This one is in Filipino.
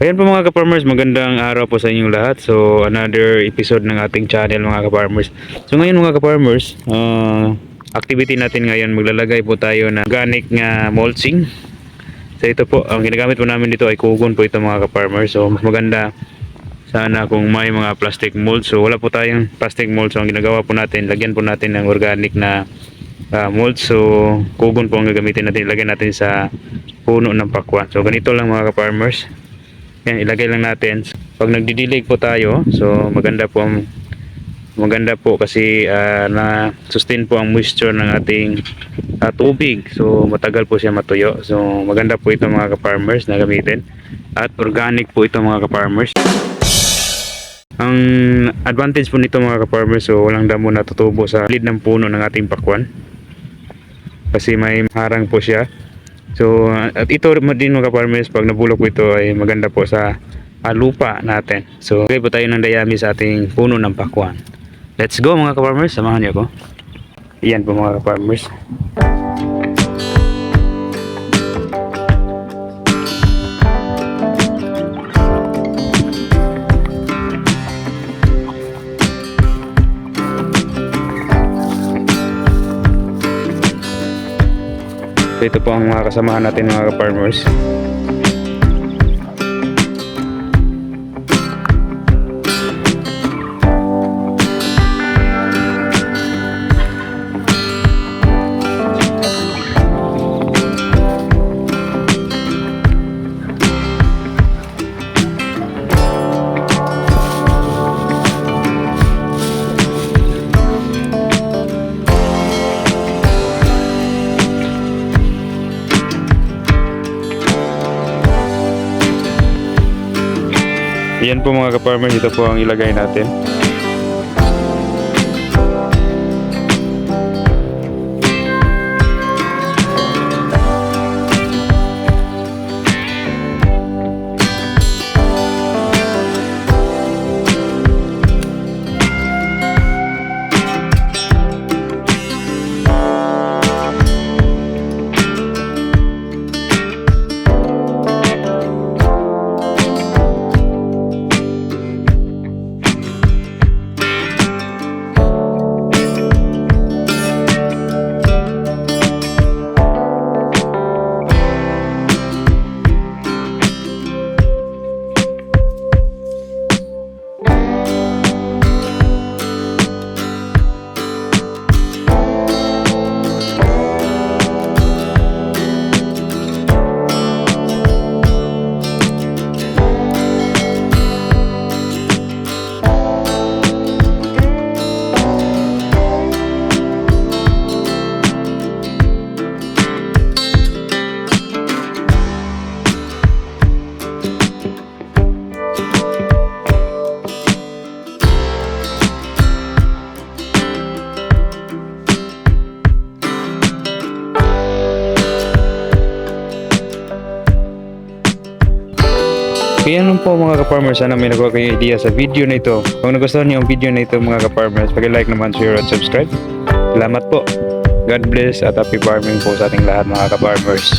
Ayan po mga ka-farmers, magandang araw po sa inyong lahat. So, another episode ng ating channel mga ka-farmers. So, ngayon mga ka-farmers, uh, activity natin ngayon, maglalagay po tayo ng organic nga mulching. So, ito po, ang ginagamit po namin dito ay kugon po ito mga ka-farmers. So, mas maganda sana kung may mga plastic mold. So, wala po tayong plastic mold. So, ang ginagawa po natin, lagyan po natin ng organic na uh, mold. So, kugon po ang gagamitin natin. Lagyan natin sa puno ng pakwan. So, ganito lang mga ka-farmers. Yan, ilagay lang natin. Pag nagdidilig po tayo, so maganda po ang maganda po kasi ah, na sustain po ang moisture ng ating ah, tubig. So matagal po siya matuyo. So maganda po ito mga ka-farmers na gamitin. At organic po ito mga ka-farmers. Ang advantage po nito mga ka-farmers, so walang damo na tutubo sa lid ng puno ng ating pakwan. Kasi may harang po siya. So, at ito din mga farmers pag nabulok po ito ay maganda po sa uh, lupa natin. So, lagay po tayo ng dayami sa ating puno ng pakwan. Let's go mga ka-farmers, samahan niyo ako. Iyan po mga ka-farmers. So, ito po ang mga kasamahan natin mga ka-farmers. Yan po mga ka-farmers, ito po ang ilagay natin. Kaya nun po mga ka-farmers, sana may nakuha kayong idea sa video na ito. Kung nagustuhan niyo ang video na ito mga ka-farmers, pag-like naman, share at subscribe. Salamat po. God bless at happy farming po sa ating lahat mga ka-farmers.